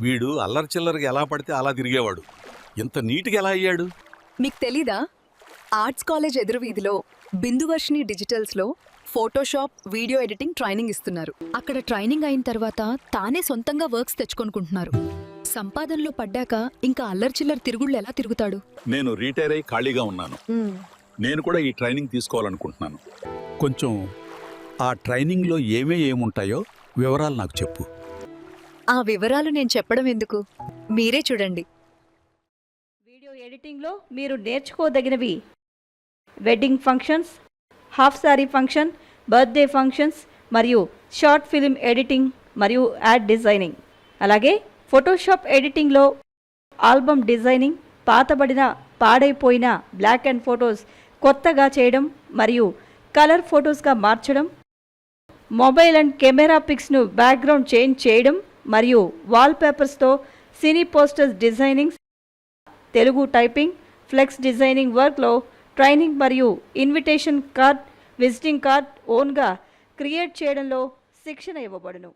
వీడు అల్లరి చిల్లరగా ఎలా పడితే అలా తిరిగేవాడు. ఇంత నీట్గా ఎలా అయ్యాడు? మీకు తెలీదా? ఆర్ట్స్ కాలేజ్ ఎదురు వీధిలో బిందువర్షిని డిజిటల్స్లో ఫోటోషాప్ వీడియో ఎడిటింగ్ ట్రైనింగ్ ఇస్తున్నారు. అక్కడ ట్రైనింగ్ అయిన తర్వాత తానే సొంతంగా వర్క్స్ తెచ్చుకొనుకుంటున్నారు. సంపాదనలో పడ్డాక ఇంకా అల్లరి చిల్లర తిరుగుళ్ళు ఎలా తిరుగుతాడు? నేను రిటైర్ అయి ఖాళీగా ఉన్నాను. నేను కూడా ఈ ట్రైనింగ్ తీసుకోవాలనుకుంటున్నాను. కొంచెం ఆ ట్రైనింగ్లో ఏమే ఏముంటాయో వివరాలు నాకు చెప్పు. ఆ వివరాలు నేను చెప్పడం ఎందుకు? మీరే చూడండి. వీడియో ఎడిటింగ్లో మీరు నేర్చుకోదగినవి wedding functions half sari function birthday functions మరియు షార్ట్ ఫిల్మ్ ఎడిటింగ్ మరియు యాడ్ డిజైనింగ్. అలాగే ఫోటోషాప్ ఎడిటింగ్లో ఆల్బమ్ డిజైనింగ్ పాతబడిన పాడైపోయిన బ్లాక్ అండ్ ఫొటోస్ కొత్తగా చేయడం మరియు కలర్ ఫొటోస్గా మార్చడం మొబైల్ అండ్ కెమెరా పిక్స్ను బ్యాక్గ్రౌండ్ చేంజ్ చేయడం మరియు వాల్పేపర్స్తో cine posters designing Telugu typing flex designing వర్క్లో ట్రైనింగ్ మరియు ఇన్విటేషన్ కార్డ్ విజిటింగ్ కార్డ్ ఓన్గా క్రియేట్ చేయడంలో శిక్షణ ఇవ్వబడును.